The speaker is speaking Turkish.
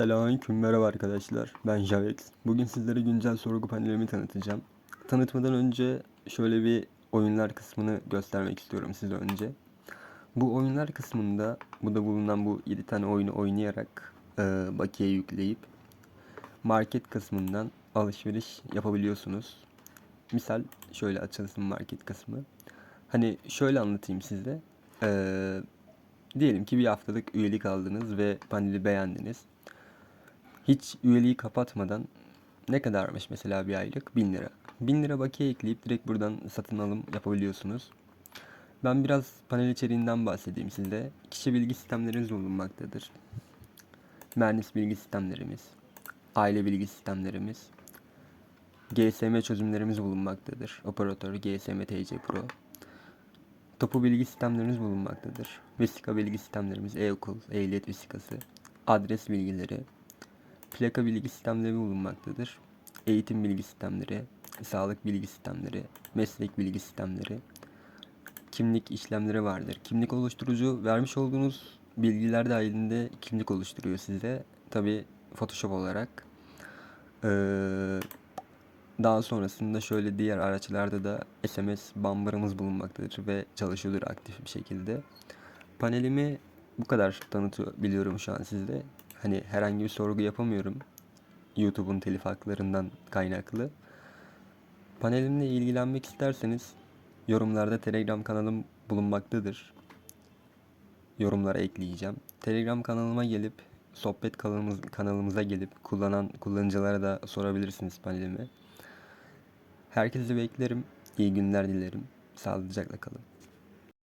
Selamünaleyküm, merhaba arkadaşlar. Ben Javet. Bugün sizlere güncel sorgu panelimi tanıtacağım. Tanıtmadan önce şöyle bir oyunlar kısmını göstermek istiyorum size önce. Bu oyunlar kısmında, bu da bulunan bu 7 tane oyunu oynayarak e, bakiye yükleyip market kısmından alışveriş yapabiliyorsunuz. Misal şöyle açılsın market kısmı. Hani şöyle anlatayım size. Ee, diyelim ki bir haftalık üyelik aldınız ve paneli beğendiniz. Hiç üyeliği kapatmadan ne kadarmış mesela bir aylık? 1000 lira. 1000 lira bakiye ekleyip direkt buradan satın alım yapabiliyorsunuz. Ben biraz panel içeriğinden bahsedeyim size. Kişi bilgi sistemlerimiz bulunmaktadır. Mühendis bilgi sistemlerimiz, aile bilgi sistemlerimiz, GSM çözümlerimiz bulunmaktadır. Operatör, GSM TC Pro. Topu bilgi sistemlerimiz bulunmaktadır. Vesika bilgi sistemlerimiz, e-okul, ehliyet vesikası, adres bilgileri, plaka bilgi sistemleri bulunmaktadır. Eğitim bilgi sistemleri, sağlık bilgi sistemleri, meslek bilgi sistemleri, kimlik işlemleri vardır. Kimlik oluşturucu vermiş olduğunuz bilgiler dahilinde kimlik oluşturuyor size. Tabi Photoshop olarak. Ee, daha sonrasında şöyle diğer araçlarda da SMS bambarımız bulunmaktadır ve çalışıyordur aktif bir şekilde. Panelimi bu kadar tanıtabiliyorum şu an sizde. Hani herhangi bir sorgu yapamıyorum. YouTube'un telif haklarından kaynaklı. Panelimle ilgilenmek isterseniz yorumlarda Telegram kanalım bulunmaktadır. Yorumlara ekleyeceğim. Telegram kanalıma gelip sohbet kanalımız, kanalımıza gelip kullanan kullanıcılara da sorabilirsiniz panelimi. Herkese beklerim. İyi günler dilerim. Sağlıcakla kalın.